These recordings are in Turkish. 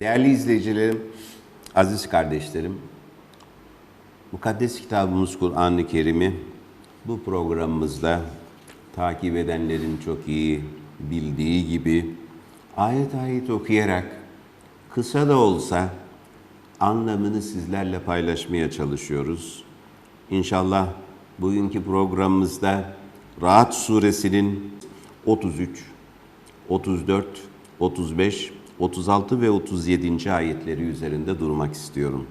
Değerli izleyicilerim, aziz kardeşlerim, mukaddes kitabımız Kur'an-ı Kerim'i bu programımızda takip edenlerin çok iyi bildiği gibi ayet ayet okuyarak kısa da olsa anlamını sizlerle paylaşmaya çalışıyoruz. İnşallah bugünkü programımızda Rahat suresinin 33, 34, 35, 36 ve 37. ayetleri üzerinde durmak istiyorum.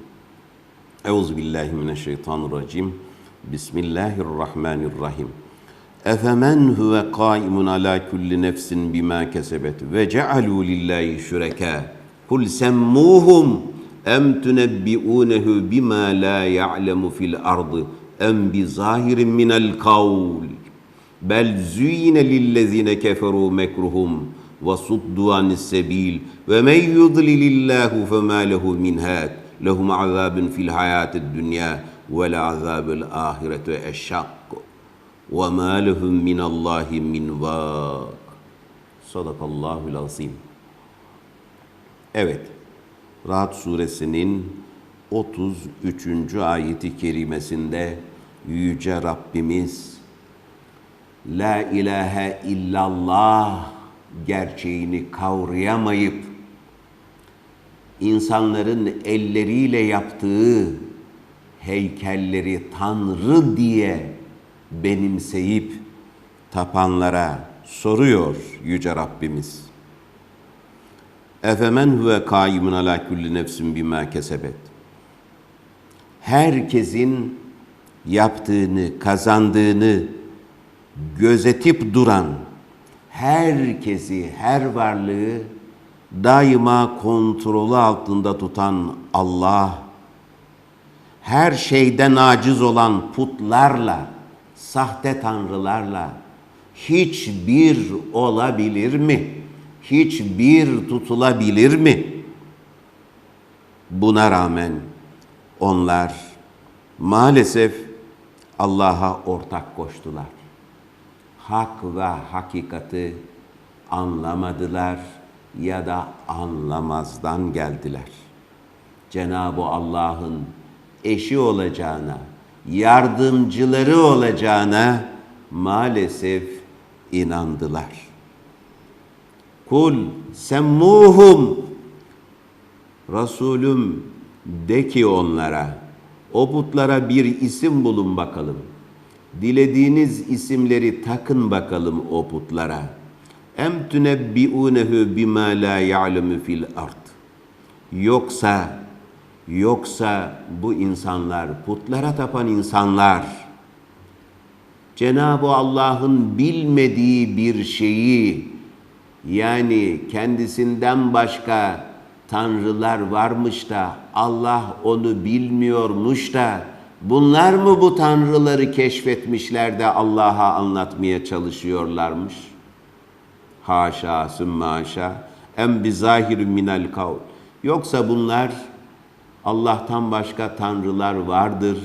Euzubillahimineşşeytanirracim. Bismillahirrahmanirrahim. Efemen huve kaimun ala kulli nefsin bima kesebet ve cealu lillahi şureka. Kul semmuhum em tunebbi'unehu bima la ya'lemu fil ardı em bi zahirin minel kavl. Bel züyine lillezine keferu mekruhum ve men yudlilillahu fema lehu min had. Lehum azabun fil hayatid dünya ve la azabul ahirete eşşak. Ve ma lehum min Allahi min vak. Sadakallahul azim. Evet. Rahat suresinin 33. ayeti kerimesinde Yüce Rabbimiz La ilahe illallah gerçeğini kavrayamayıp insanların elleriyle yaptığı heykelleri Tanrı diye benimseyip tapanlara soruyor Yüce Rabbimiz. Efemen huve kaimun ala kulli nefsin bima kesebet. Herkesin yaptığını, kazandığını gözetip duran, herkesi, her varlığı daima kontrolü altında tutan Allah, her şeyden aciz olan putlarla, sahte tanrılarla hiçbir olabilir mi? Hiçbir tutulabilir mi? Buna rağmen onlar maalesef Allah'a ortak koştular. Hak ve hakikati anlamadılar ya da anlamazdan geldiler. Cenab-ı Allah'ın eşi olacağına, yardımcıları olacağına maalesef inandılar. Kul semmuhum Resulüm de ki onlara o putlara bir isim bulun bakalım. Dilediğiniz isimleri takın bakalım o putlara. Em tunebbiunehu bima la ya'lemu fil ard. Yoksa yoksa bu insanlar putlara tapan insanlar Cenab-ı Allah'ın bilmediği bir şeyi yani kendisinden başka tanrılar varmış da Allah onu bilmiyormuş da bunlar mı bu tanrıları keşfetmişler de Allah'a anlatmaya çalışıyorlarmış? Haşa sümme haşa em bi zahirun minel kavl. Yoksa bunlar Allah'tan başka tanrılar vardır.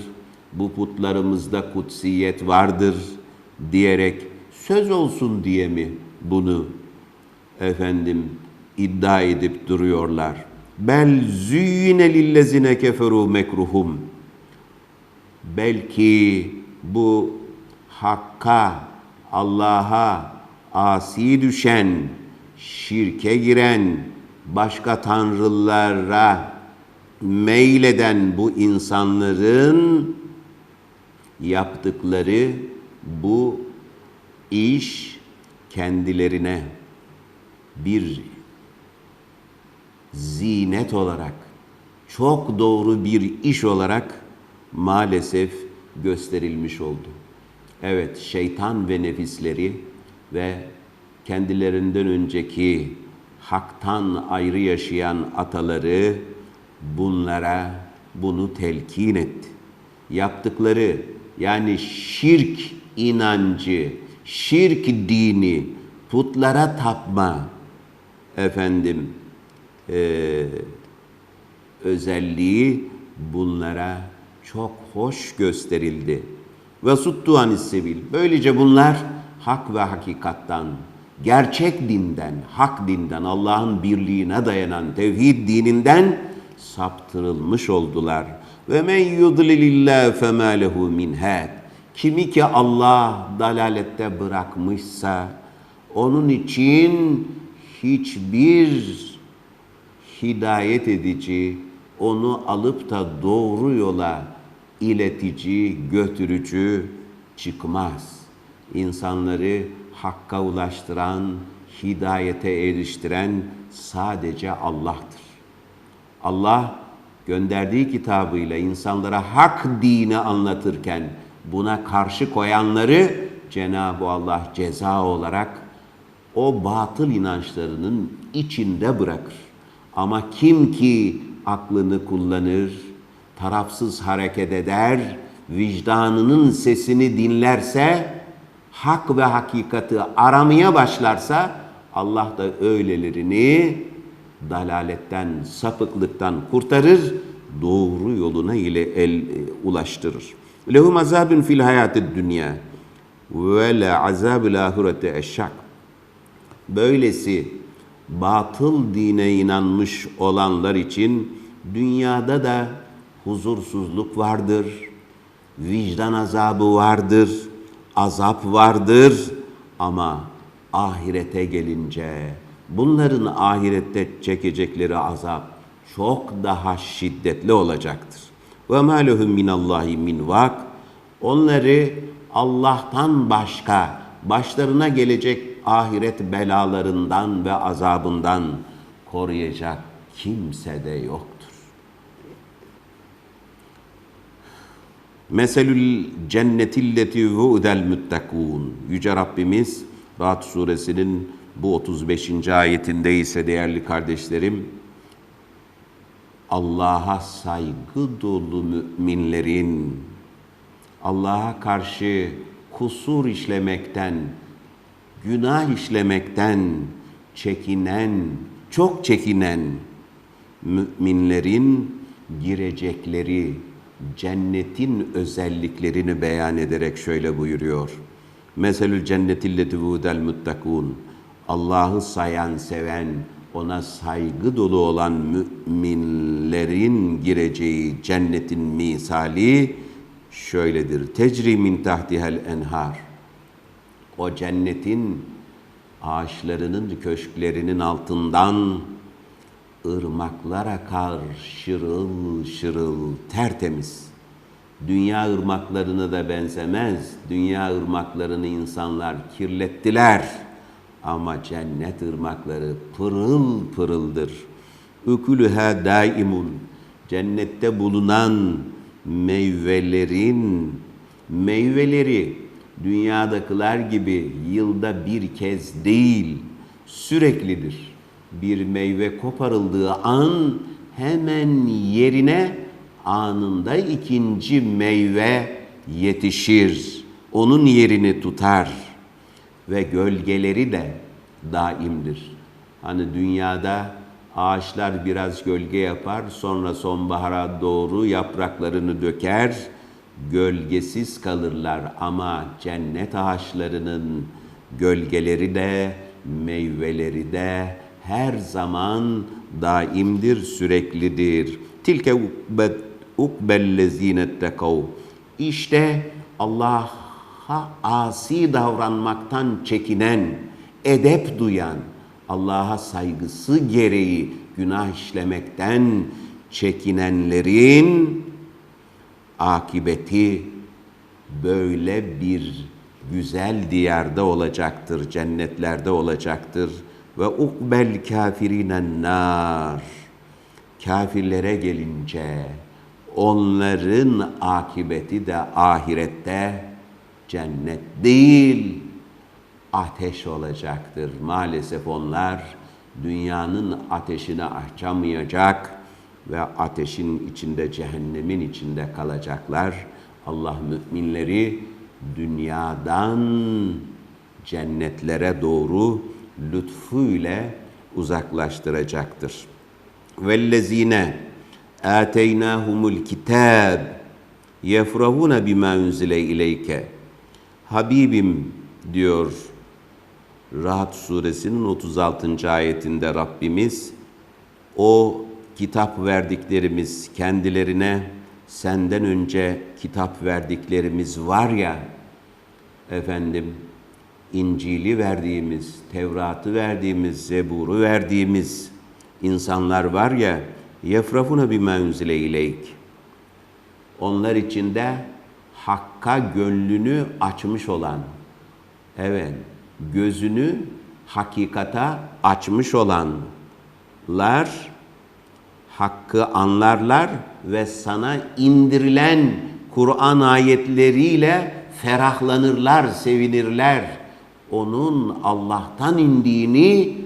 Bu putlarımızda kutsiyet vardır diyerek söz olsun diye mi bunu efendim iddia edip duruyorlar. Bel züyine lillezine keferu mekruhum. Belki bu hakka, Allah'a asi düşen, şirke giren, başka tanrılara meyleden bu insanların yaptıkları bu iş kendilerine bir zinet olarak, çok doğru bir iş olarak maalesef gösterilmiş oldu. Evet, şeytan ve nefisleri ve kendilerinden önceki haktan ayrı yaşayan ataları bunlara bunu telkin etti. Yaptıkları yani şirk inancı, şirk dini, putlara tapma, efendim e, özelliği bunlara çok hoş gösterildi. Ve suttu anissebil. Böylece bunlar hak ve hakikattan, gerçek dinden, hak dinden, Allah'ın birliğine dayanan tevhid dininden saptırılmış oldular. Ve men yudlilillah fema lehu min. Kimi ki Allah dalalette bırakmışsa onun için hiçbir hidayet edici, onu alıp da doğru yola iletici, götürücü çıkmaz. İnsanları hakka ulaştıran, hidayete eriştiren sadece Allah'tır. Allah gönderdiği kitabıyla insanlara hak dini anlatırken buna karşı koyanları Cenab-ı Allah ceza olarak o batıl inançlarının içinde bırakır. Ama kim ki aklını kullanır, tarafsız hareket eder, vicdanının sesini dinlerse, hak ve hakikati aramaya başlarsa Allah da öylelerini dalaletten, sapıklıktan kurtarır, doğru yoluna ile el e, ulaştırır. Lehum azabun fil hayatid dünya ve la azabul ahirete eşşak. Böylesi batıl dine inanmış olanlar için dünyada da huzursuzluk vardır, vicdan azabı vardır, azap vardır ama ahirete gelince bunların ahirette çekecekleri azap çok daha şiddetli olacaktır. Ve ma lehum minallahi min vak. Onları Allah'tan başka başlarına gelecek ahiret belalarından ve azabından koruyacak kimse de yoktur. Meselül cennetilleti vu'del müttekûn. Yüce Rabbimiz Rahat suresinin bu 35. ayetinde ise değerli kardeşlerim Allah'a saygı dolu müminlerin Allah'a karşı kusur işlemekten, günah işlemekten çekinen, çok çekinen müminlerin girecekleri cennetin özelliklerini beyan ederek şöyle buyuruyor. Meselül cennetilleti vudel muttakun. Allah'ı sayan, seven, ona saygı dolu olan müminlerin gireceği cennetin misali şöyledir. Tecri min tahtihel enhar. O cennetin ağaçlarının, köşklerinin altından ırmaklar akar şırıl şırıl tertemiz. Dünya ırmaklarına da benzemez. Dünya ırmaklarını insanlar kirlettiler. Ama cennet ırmakları pırıl pırıldır. Ükülüha daimun. Cennette bulunan meyvelerin meyveleri dünyadakiler gibi yılda bir kez değil süreklidir. Bir meyve koparıldığı an hemen yerine anında ikinci meyve yetişir. Onun yerini tutar ve gölgeleri de daimdir. Hani dünyada ağaçlar biraz gölge yapar, sonra sonbahara doğru yapraklarını döker, gölgesiz kalırlar ama cennet ağaçlarının gölgeleri de meyveleri de her zaman daimdir, süreklidir. Tilke ukbellezine tekav. İşte Allah'a asi davranmaktan çekinen, edep duyan, Allah'a saygısı gereği günah işlemekten çekinenlerin akibeti böyle bir güzel diyarda olacaktır, cennetlerde olacaktır. Ve ukbel kafirinen nar. Kafirlere gelince onların akibeti de ahirette cennet değil, ateş olacaktır. Maalesef onlar dünyanın ateşine açamayacak ve ateşin içinde, cehennemin içinde kalacaklar. Allah müminleri dünyadan cennetlere doğru lütfuyla uzaklaştıracaktır. Vellezine ateynahumul kitab yefrahuna bima unzile ileyke. Habibim diyor Rahat suresinin 36. ayetinde Rabbimiz o kitap verdiklerimiz kendilerine senden önce kitap verdiklerimiz var ya efendim İncil'i verdiğimiz, Tevrat'ı verdiğimiz, Zebur'u verdiğimiz insanlar var ya yefrafuna bima unzile ileyk. Onlar içinde hakka gönlünü açmış olan, evet gözünü hakikata açmış olanlar hakkı anlarlar ve sana indirilen Kur'an ayetleriyle ferahlanırlar, sevinirler. Onun Allah'tan indiğini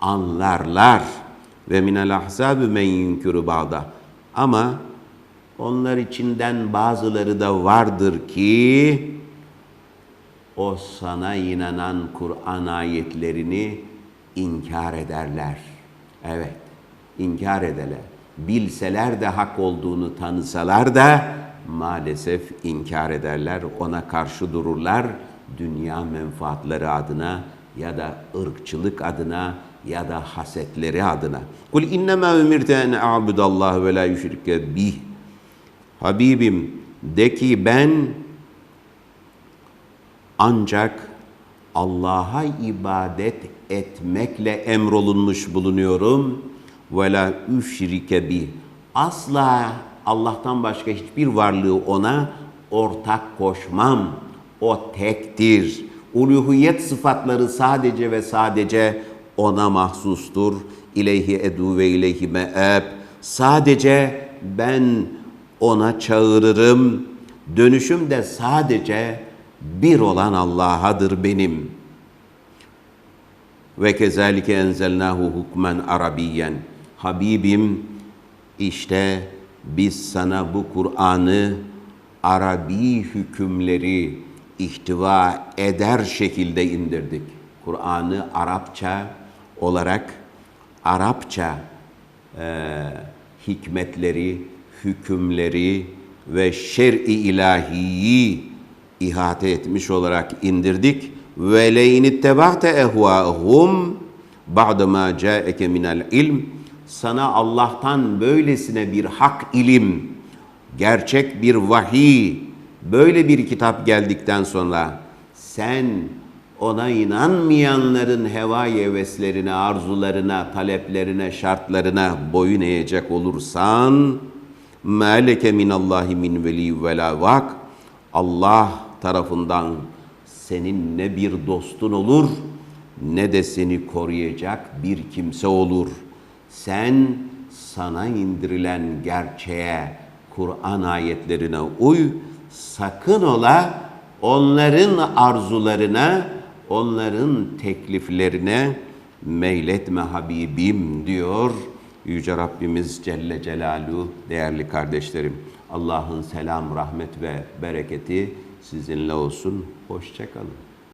anlarlar. Ve minel ahzabi men yunkuru ba'da. Ama onlar içinden bazıları da vardır ki o sana inanan Kur'an ayetlerini inkar ederler. Evet, inkar ederler. Bilseler de hak olduğunu tanısalar da maalesef inkar ederler. Ona karşı dururlar. Dünya menfaatleri adına ya da ırkçılık adına ya da hasetleri adına. Kul innema umirte en a'budallah ve la yüşrike bih. Habibim de ki ben ancak Allah'a ibadet etmekle emrolunmuş bulunuyorum. Ve la üşrike bih. Asla Allah'tan başka hiçbir varlığı ona ortak koşmam. O tektir. Uluhiyet sıfatları sadece ve sadece ona mahsustur. İleyhi edu ve ileyhi me'eb. Sadece ben ona çağırırım. Dönüşüm de sadece bir olan Allah'adır benim. Ve kezalike enzelnahu hukmen arabiyen. Habibim işte biz sana bu Kur'an'ı Arabi hükümleri ihtiva eder şekilde indirdik. Kur'an'ı Arapça olarak Arapça e, hikmetleri, hükümleri ve şer-i ilahiyi ihate etmiş olarak indirdik. Ve leyn itteba'te ehva'hum ba'de ma ca'eke minel ilm sana Allah'tan böylesine bir hak ilim, gerçek bir vahiy, böyle bir kitap geldikten sonra sen ona inanmayanların heva heveslerine, arzularına, taleplerine, şartlarına boyun eğecek olursan meleke minallahi min veli ve la vak Allah tarafından senin ne bir dostun olur ne de seni koruyacak bir kimse olur. Sen sana indirilen gerçeğe, Kur'an ayetlerine uy, sakın ola onların arzularına, onların tekliflerine meyletme Habibim diyor Yüce Rabbimiz Celle Celaluhu değerli kardeşlerim. Allah'ın selam, rahmet ve bereketi sizinle olsun. Hoşçakalın.